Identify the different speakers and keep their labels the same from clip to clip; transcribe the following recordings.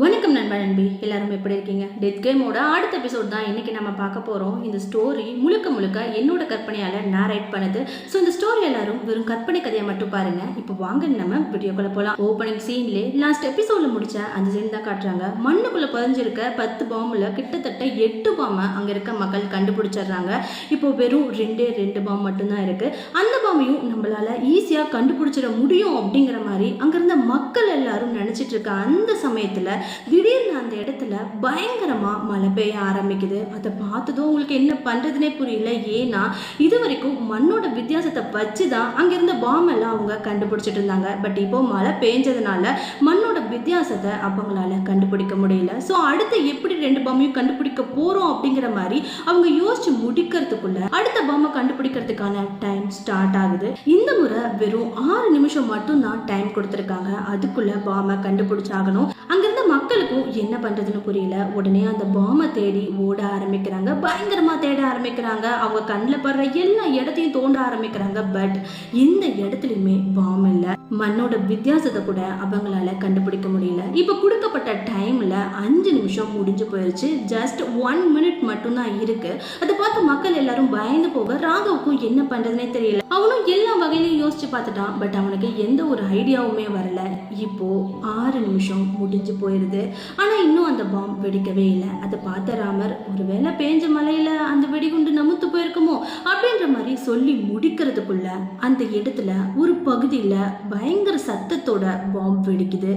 Speaker 1: வணக்கம் நண்பா நண்பி எல்லாரும் எப்படி இருக்கீங்க? டெத் கேமோட அடுத்த எபிசோட் தான் இன்னைக்கு நம்ம பார்க்க போகிறோம் இந்த ஸ்டோரி முழுக்க முழுக்க என்னோட கற்பனையால் நேரேட் பண்ணுது. ஸோ இந்த ஸ்டோரி எல்லாரும் வெறும் கற்பனை கதையை மட்டும் பாருங்க. இப்போ வாங்க நம்ம வீடியோக்குள்ள போகலாம் ஓப்பனிங் சீன்லேயே லாஸ்ட் எபிசோட்ல முடிச்ச அந்த சீன் தான் காட்டுறாங்க. மண்ணுக்குள்ள பதிஞ்சிருக்க பத்து பாம்புல கிட்டத்தட்ட எட்டு பாம்பை அங்கே இருக்க மக்கள் கண்டுபிடிச்சிடுறாங்க. இப்போ வெறும் ரெண்டே ரெண்டு பாம்பு மட்டும்தான் இருக்கு. அந்த எல்லாமையும் நம்மளால ஈஸியாக கண்டுபிடிச்சிட முடியும் அப்படிங்கிற மாதிரி அங்கேருந்த மக்கள் எல்லாரும் நினச்சிட்டு இருக்க அந்த சமயத்தில் திடீர்னு அந்த இடத்துல பயங்கரமாக மழை பெய்ய ஆரம்பிக்குது. அதை பார்த்ததும் உங்களுக்கு என்ன பண்ணுறதுனே புரியல. ஏன்னா இது வரைக்கும் மண்ணோட வித்தியாசத்தை வச்சு தான் அங்கேருந்த பாம் எல்லாம் அவங்க கண்டுபிடிச்சிட்டு இருந்தாங்க. பட் இப்போ மழை பெஞ்சதுனால மண்ணோட வித்தியாசத்தை அவங்களால கண்டுபிடிக்க முடியல. ஸோ அடுத்து எப்படி ரெண்டு பாம்பையும் கண்டுபிடிக்க போகிறோம் அப்படிங்கிற மாதிரி அவங்க யோசிச்சு முடிக்கிறதுக்குள்ள அடுத்த பாம்பை கண்டுபிடிக்கிறதுக்கான டைம் ஸ்டார்ட் ஆகுது. இந்த முறை வெறும் ஆறு நிமிஷம் மட்டும் தான் டைம் கொடுத்துருக்காங்க. அதுக்குள்ள பாம்பை கண்டுபிடிச்சாகணும். அங்கிருந்த மக்களுக்கும் என்ன பண்ணுறதுன்னு புரியல. உடனே அந்த பாமை தேடி ஓட ஆரம்பிக்கிறாங்க. பயங்கரமாக தேட ஆரம்பிக்கிறாங்க. அவங்க கண்ணில் படுற எல்லா இடத்தையும் தோண்ட ஆரம்பிக்கிறாங்க. பட் எந்த இடத்துலையுமே பாம் இல்லை. மண்ணோட வித்தியாசத்தை கூட அவங்களால கண்டுபிடிக்க முடியல. இப்போ கொடுக்கப்பட்ட டைமில் அஞ்சு நிமிஷம் முடிஞ்சு போயிடுச்சு ஜஸ்ட் ஒன் மினிட் மட்டும்தான் இருக்குது அதை பார்த்து மக்கள் எல்லாரும் பயந்து போக ராகவுக்கும் என்ன பண்ணுறதுனே தெரியல. அவனும் எல்லா வகையிலையும் யோசிச்சு பார்த்துட்டான். பட் அவனுக்கு எந்த ஒரு ஐடியாவுமே வரல. இப்போ ஆறு நிமிஷம் முடிஞ்சு போயிடுது போயிருது ஆனா இன்னும் அந்த பாம்பு வெடிக்கவே இல்லை. அதை பார்த்த ராமர் ஒருவேளை பேஞ்ச மலையில அந்த வெடிகுண்டு நமுத்து போயிருக்குமோ? அப்படின்ற மாதிரி சொல்லி முடிக்கிறதுக்குள்ள அந்த இடத்துல ஒரு பகுதியில பயங்கர சத்தத்தோட பாம்பு வெடிக்குது.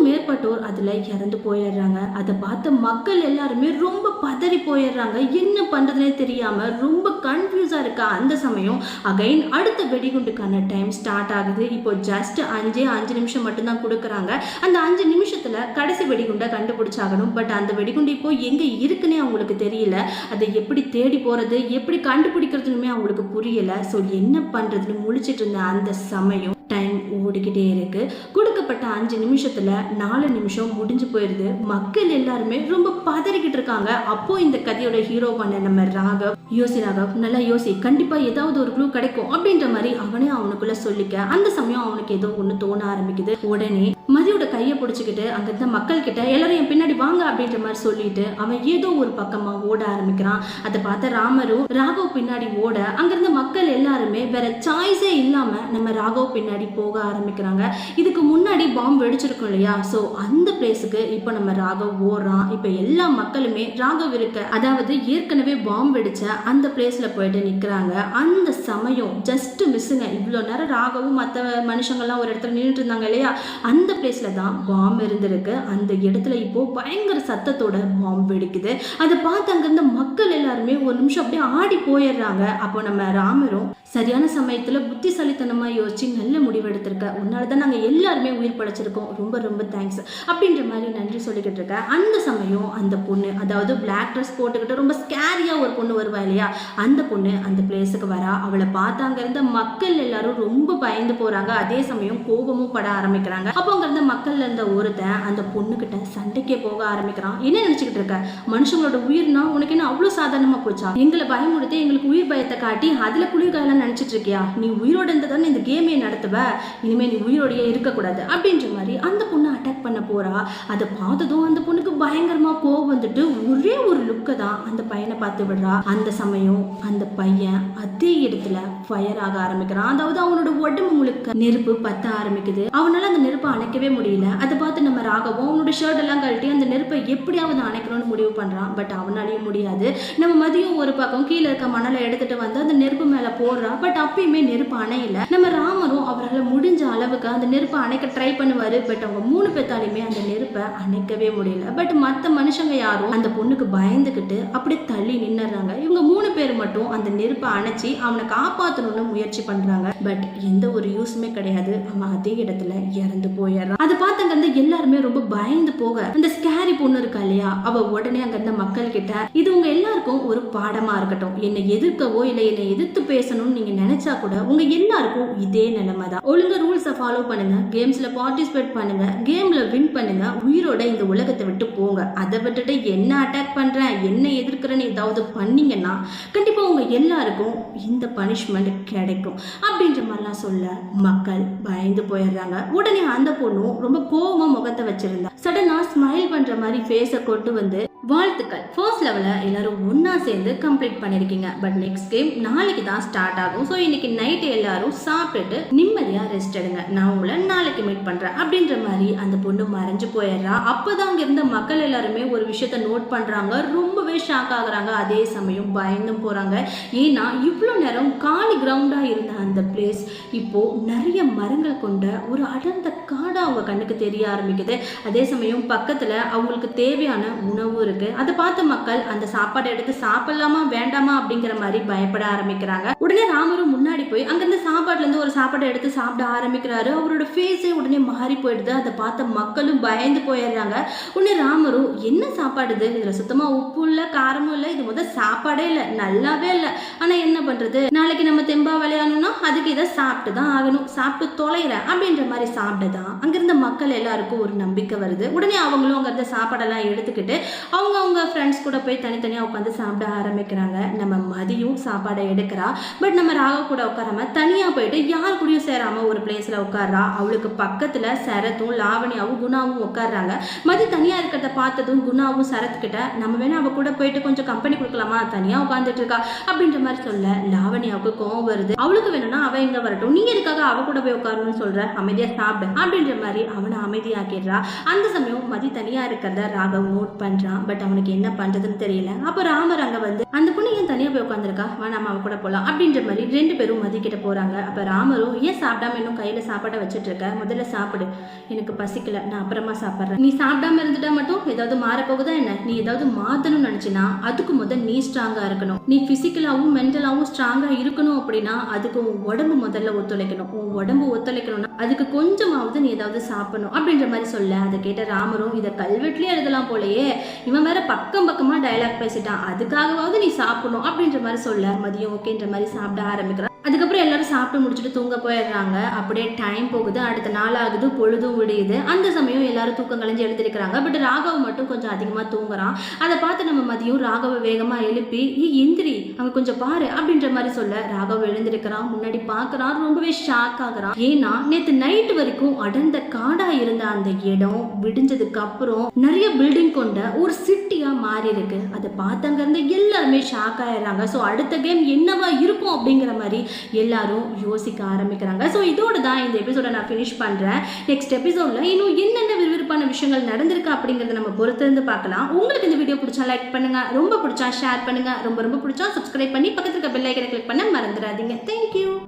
Speaker 1: நூற்றுக்கும் மேற்பட்டோர் அதில் இறந்து போயிடுறாங்க. அதை பார்த்த மக்கள் எல்லாருமே ரொம்ப பதறி போயிடுறாங்க. என்ன பண்ணுறதுனே தெரியாமல் ரொம்ப கன்ஃபியூஸாக இருக்க அந்த சமயம் அகைன் அடுத்த வெடிகுண்டுக்கான டைம் ஸ்டார்ட் ஆகுது. இப்போ ஜஸ்ட் அஞ்சே அஞ்சு நிமிஷம் மட்டும்தான் கொடுக்குறாங்க. அந்த அஞ்சு நிமிஷத்தில் கடைசி வெடிகுண்டை கண்டுபிடிச்சாகணும். பட் அந்த வெடிகுண்டு இப்போ எங்கே இருக்குன்னே அவங்களுக்கு தெரியல. அதை எப்படி தேடி போகிறது எப்படி கண்டுபிடிக்கிறதுனுமே அவங்களுக்கு புரியலை. ஸோ என்ன பண்ணுறதுன்னு முழிச்சிட்டு இருந்த அந்த சமயம் டைம் ஓடிக்கிட்டே இருக்கு. கொடுக்கப்பட்ட அஞ்சு நிமிஷத்துல நாலு நிமிஷம் முடிஞ்சு போயிருது. மக்கள் எல்லாருமே ரொம்ப பதறிக்கிட்டு இருக்காங்க. அப்போ இந்த கதையோட ஹீரோ பண்ண நம்ம ராகவ் யோசி ராகவ் நல்லா யோசி. கண்டிப்பாக ஏதாவது ஒரு க்ளூ கிடைக்கும் அப்படின்ற மாதிரி அவனே அவனுக்குள்ள சொல்லிக்க. அந்த சமயம் அவனுக்கு ஏதோ ஒன்று தோண ஆரம்பிக்குது. உடனே மதியோட கையை பிடிச்சிக்கிட்டு அங்கிருந்த மக்கள் கிட்ட எல்லாரும் என் பின்னாடி வாங்க அப்படின்ற மாதிரி சொல்லிட்டு அவன் ஏதோ ஒரு பக்கமா ஓட ஆரம்பிக்கிறான். அதை பார்த்த ராமரும் ராகவ் பின்னாடி ஓட. அங்கிருந்த மக்கள் எல்லாருமே வேற சாய்ஸே இல்லாம நம்ம ராகவ் பின்னாடி போக ஆரம்பிக்கிறாங்க. இதுக்கு முன்னாடி பாம்பு வெடிச்சிருக்கும் இல்லையா? ஸோ அந்த பிளேஸுக்கு இப்போ நம்ம ராகவ் ஓடுறான். இப்போ எல்லா மக்களுமே ராகவ் இருக்க அதாவது ஏற்கனவே பாம்பு வெடிச்ச அந்த பிளேஸில் போயிட்டு நிற்கிறாங்க அந்த சமயம் ஜஸ்ட் மிஸ்ஸுங்க இவ்வளோ நேரம் ராகவும் மற்ற மனுஷங்கள்லாம் ஒரு இடத்துல நின்றுட்டு இருந்தாங்க இல்லையா? அந்த பிளேஸில் தான் பாம்பு இருந்திருக்கு. அந்த இடத்துல இப்போது பயங்கர சத்தத்தோட பாம்பு வெடிக்குது. அதை பார்த்து அங்கேருந்து மக்கள் எல்லாருமே ஒரு நிமிஷம் அப்படியே ஆடி போயிடுறாங்க. அப்போ நம்ம ராமரும் சரியான சமயத்தில் புத்திசாலித்தனமாக யோசிச்சு நல்ல முடிவு எடுத்திருக்க. உன்னால தான் நாங்கள் எல்லாருமே உயிர் படைச்சிருக்கோம். ரொம்ப ரொம்ப தேங்க்ஸ் அப்படின்ற மாதிரி நன்றி சொல்லிக்கிட்டு இருக்க. அந்த சமயம் அந்த பொண்ணு அதாவது பிளாக் ட்ரெஸ் போட்டுக்கிட்டு ரொம்ப ஸ்கேரியாக ஒரு பொண்ணு வருவாய் இல்லையா? அந்த பொண்ணு அந்த பிளேஸுக்கு வரா. அவளை பார்த்து அங்க இருந்த மக்கள் எல்லாரும் ரொம்ப பயந்து போறாங்க. அதே சமயம் கோபமும் பட ஆரம்பிக்கிறாங்க. அப்போ அங்க இருந்த மக்கள்ல இருந்த ஒருத்தன் அந்த பொண்ணுகிட்ட சண்டைக்கே போக ஆரம்பிக்கிறான். என்ன நினைச்சுக்கிட்டு இருக்க? மனுஷங்களோட உயிர்னா உனக்கு என்ன அவ்வளவு சாதாரணமா போச்சா? எங்களை பயமுடுத்தி எங்களுக்கு உயிர் பயத்தை காட்டி அதுல குளிர்காலம் நினைச்சிட்டு இருக்கியா? நீ உயிரோட இருந்ததானே இந்த கேமே நடத்துவ. இனிமே நீ உயிரோடையே இருக்கக்கூடாது. அப்படின்ற மாதிரி அந்த பொண்ணு அட்டாக் பண்ண போறா அதை பார்த்ததும் அந்த பொண்ணுக்கு பயங்கரமா கோவம் வந்துட்டு ஒரே ஒரு லுக்கை தான் அந்த பையனை பார்த்து விடுறா. அந்த சமயம் அந்த பையன் அதே இடத்துல ஃபயர் ஆக ஆரம்பிக்கிறான். அதாவது அவனோட உடம்பு முழுக்க நெருப்பு பத்த ஆரம்பிக்குது. அவனால அந்த நெருப்பை அணைக்கவே முடியல. அதை பார்த்து நம்ம ராகவும் அவனோட ஷர்ட் எல்லாம் கழட்டி அந்த நெருப்பை எப்படியாவது அணைக்கணும்னு முடிவு பண்றான். பட் அவனாலையும் முடியாது. நம்ம மதியம் ஒரு பக்கம் கீழே இருக்க மணலை எடுத்துட்டு வந்து அந்த நெருப்பு மேல போடுறா. பட் அப்பயுமே நெருப்பு அணையல. நம்ம ராமரும் அவரால் முடிஞ்ச அளவுக்கு அந்த நெருப்பை அணைக்க ட்ரை பண்ணுவாரு. பட் அவங்க மூணு பேத்தாலையுமே அந்த நெருப்பை அணைக்கவே முடியல. பட் மற்ற மனுஷங்க யாரும் அந்த பொண்ணுக்கு பயந்துக்கிட்டு அப்படியே தள்ளி நின்னுறாங்க இவங்க மூணு பேர் மட்டும் அந்த நெருப்பை அணைச்சி அவனை காப்பாற்றணும்னு முயற்சி பண்றாங்க. பட் எந்த ஒரு யூஸுமே கிடையாது. அவன் அதே இடத்துல இறந்து போயிடுறான். அதை பார்த்து அங்கிருந்து எல்லாருமே ரொம்ப பயந்து போக. அந்த ஸ்கேரி பொண்ணு இருக்கா இல்லையா? அவ உடனே அங்க இருந்த மக்கள் கிட்ட இது உங்க எல்லாருக்கும் ஒரு பாடமா இருக்கட்டும். என்னை எதிர்க்கவோ இல்லை என்னை எதிர்த்து பேசணும்னு நீங்க நினைச்சா கூட உங்க எல்லாருக்கும் இதே நிலைமை தான் ஒழுங்க ரூல்ஸை ஃபாலோ பண்ணுங்க. கேம்ஸ்ல பார்ட்டிசிபேட் பண்ணுங்க. கேம்ல வின் பண்ணுங்க உயிரோட இந்த உலகத்தை விட்டு போங்க. அதை விட்டுட்டு என்ன அட்டாக் பண்றேன் என்ன எதிர்க்கிறேன்னு ஏதாவது பண்ணீங்கன்னா கண்டிப்பா கண்டிப்பாக உங்க எல்லாருக்கும் இந்த பனிஷ்மெண்ட் கிடைக்கும். அப்படின்ற மாதிரிலாம் சொல்ல மக்கள் பயந்து போயிடுறாங்க. உடனே அந்த பொண்ணும் ரொம்ப கோவமா முகத்தை வச்சிருந்தா. சடனா ஸ்மைல் பண்ற மாதிரி ஃபேஸை கொண்டு வந்து வாழ்த்துக்கள். ஃபர்ஸ்ட் லெவலில் எல்லாரும் ஒன்றா சேர்ந்து கம்ப்ளீட் பண்ணியிருக்கீங்க பட் நெக்ஸ்ட் கேம் நாளைக்கு தான் ஸ்டார்ட் ஆகும். ஸோ இன்னைக்கு நைட்டு எல்லாரும் சாப்பிட்டுட்டு நிம்மதியாக ரெஸ்ட் எடுங்க. நான் உங்களை நாளைக்கு மீட் பண்ணுறேன் அப்படின்ற மாதிரி அந்த பொண்ணு மறைஞ்சு போயிடுறா. அப்போ தான் அங்கே இருந்த மக்கள் எல்லாருமே ஒரு விஷயத்த நோட் பண்ணுறாங்க ரொம்பவே ஷாக் ஆகுறாங்க. அதே சமயம் பயந்தும் போகிறாங்க ஏன்னா இவ்வளோ நேரம் காலி கிரவுண்டாக இருந்த அந்த பிளேஸ் இப்போ நிறைய மரங்கள் கொண்ட ஒரு அடர்ந்த காடாக அவங்க கண்ணுக்கு தெரிய ஆரம்பிக்குது. அதே சமயம் பக்கத்தில் அவங்களுக்கு தேவையான உணவு இருக்கு. அதை பார்த்த மக்கள் அந்த சாப்பாடை எடுத்து சாப்பிடலாமா வேண்டாமா அப்படிங்கிற மாதிரி பயப்பட ஆரம்பிக்கிறாங்க. உடனே ராமரும் முன்னாடி போய் அங்கேருந்து சாப்பாட்டுலேருந்து ஒரு சாப்பாடை எடுத்து சாப்பிட ஆரம்பிக்கிறாரு. அவரோட ஃபேஸே உடனே மாறி போயிடுது. அதை பார்த்த மக்களும் பயந்து போயிடுறாங்க. உடனே ராமரும் என்ன சாப்பாடு இது? இதில் சுத்தமாக உப்பு இல்லை காரமும் இல்லை இது முதல் சாப்பாடே இல்லை நல்லாவே இல்லை. ஆனால் என்ன பண்ணுறது நாளைக்கு நம்ம தெம்பா விளையாடணும்னா அதுக்கு இதை சாப்பிட்டு தான் ஆகணும். சாப்பிட்டு தொலைகிறேன் அப்படின்ற மாதிரி சாப்பிட்டுதான் அங்கேருந்த மக்கள் எல்லாருக்கும் ஒரு நம்பிக்கை வருது. உடனே அவங்களும் அங்கேருந்த சாப்பாடெல்லாம் எடுத்துக்கிட்டு அவங்க அவங்க ஃப்ரெண்ட்ஸ் கூட போய் தனித்தனியாக உட்காந்து சாப்பிட ஆரம்பிக்கிறாங்க. நம்ம மதியம் சாப்பாடை எடுக்கிறா. பட் நம்ம ராகவ் கூட உட்காராம தனியாக போயிட்டு யார் கூடயும் சேராம ஒரு பிளேஸில் உட்கார்றா அவளுக்கு பக்கத்தில் சரத்தும் லாவணியாவும் குணாவும் உட்கார்றாங்க. மதி தனியாக இருக்கிறத பார்த்ததும் குணாவும் சரத் கிட்ட நம்ம வேணா அவள் கூட போயிட்டு கொஞ்சம் கம்பெனி கொடுக்கலாமா? தனியாக உட்காந்துட்டு இருக்கா? அப்படின்ற மாதிரி சொல்ல லாவணியாவுக்கு கோவம் வருது. அவளுக்கு வேணும்னா அவள் இங்கே வரட்டும். நீ எதுக்காக அவ கூட போய் உட்காரணும்னு சொல்ற? அமைதியாக சாப்பிடு. அப்படின்ற மாதிரி அவனை அமைதியாக்கிடுறா. அந்த சமயம் மதி தனியாக இருக்கிறத ராகவ் நோட் பண்ணுறான் பட் அவனுக்கு என்ன பண்ணுறதுன்னு தெரியல. அப்போ ராமர் அங்கே வந்து அந்த பொண்ணு ஏன் தனியாக போய் உட்காந்துருக்கா வா நம்ம அவ கூட அப்படின்னு அப்படின்ற மாதிரி ரெண்டு பேரும் மதிக்கிட்ட போகிறாங்க போறாங்க. அப்ப ராமரும் ஏன் சாப்பிடாம இன்னும் கையில சாப்பாடை வச்சுட்டு இருக்க முதல்ல சாப்பிடு. எனக்கு பசிக்கல. நான் அப்புறமா சாப்பிட்றேன். நீ சாப்பிடாம இருந்துட்டா மட்டும் ஏதாவது மாறப்போகுதா என்ன? நீ ஏதாவது மாத்தணும்னு நினைச்சினா அதுக்கு முதல் நீ ஸ்ட்ராங்கா இருக்கணும். நீ ஃபிசிக்கலாகவும் மென்டலாகவும் ஸ்ட்ராங்கா இருக்கணும் அப்படின்னா அதுக்கு உன் உடம்பு முதல்ல ஒத்துழைக்கணும். உன் உடம்பு ஒத்துழைக்கணும்னா அதுக்கு கொஞ்சமாவது நீ ஏதாவது சாப்பிடணும். அப்படின்ற மாதிரி சொல்ல அதை கேட்ட ராமரும் இதை கல்வெட்டுலேயே எழுதலாம் போலயே. இவன் வேற பக்கம் பக்கமா டயலாக் பேசிட்டான். அதுக்காகவாவது நீ சாப்பிடணும். அப்படின்ற மாதிரி சொல்ல மதியம் ஓகேன்ற மாதிரி சாப்பிட ஆரம்பிக்கிறான் அதுக்கப்புறம் எல்லாரும் சாப்பிட்டு முடிச்சுட்டு தூங்க போயிடுறாங்க. அப்படியே டைம் போகுது. அடுத்த நாள் ஆகுது பொழுதும் விடியுது. அந்த சமயம் எல்லாரும் தூக்கம் கலைஞ்சு எழுந்திருக்கிறாங்க. பட் ராகவ் மட்டும் கொஞ்சம் அதிகமாக தூங்குறான். அதை பார்த்து நம்ம மதியம் ராகவ வேகமாக எழுப்பி ஏ எந்திரி அங்கே கொஞ்சம் பாரு அப்படின்ற மாதிரி சொல்ல ராகவ் எழுந்திருக்கிறான். முன்னாடி பார்க்குறான். ரொம்பவே ஷாக் ஆகுறான். ஏன்னா நேற்று நைட்டு வரைக்கும் அடர்ந்த காடாக இருந்த அந்த இடம் விடிஞ்சதுக்கு அப்புறம் நிறைய பில்டிங் கொண்ட ஒரு சிட்டியாக மாறி இருக்கு அதை பார்த்து அங்க எல்லாருமே ஷாக் ஆயிடுறாங்க. ஸோ அடுத்த கேம் என்னவா இருக்கும் அப்படிங்கிற மாதிரி எல்லாரும் யோசிக்க ஆரம்பிக்கிறாங்க. ஸோ இதோட தான் இந்த எபிசோட நான் ஃபினிஷ் பண்ணுறேன் நெக்ஸ்ட் எபிசோடில் இன்னும் என்னென்ன விறுவிறுப்பான விஷயங்கள் நடந்திருக்கு அப்படிங்கிறத நம்ம பொறுத்திருந்து பார்க்கலாம். உங்களுக்கு இந்த வீடியோ பிடிச்சா லைக் பண்ணுங்கள் ரொம்ப பிடிச்சா ஷேர் பண்ணுங்கள் ரொம்ப ரொம்ப பிடிச்சா சப்ஸ்கிரைப் பண்ணி பக்கத்தில் இருக்க பெல் ஐக்கனை கிளிக் பண்ண மறந்துடாதீங்க. தேங்க்யூ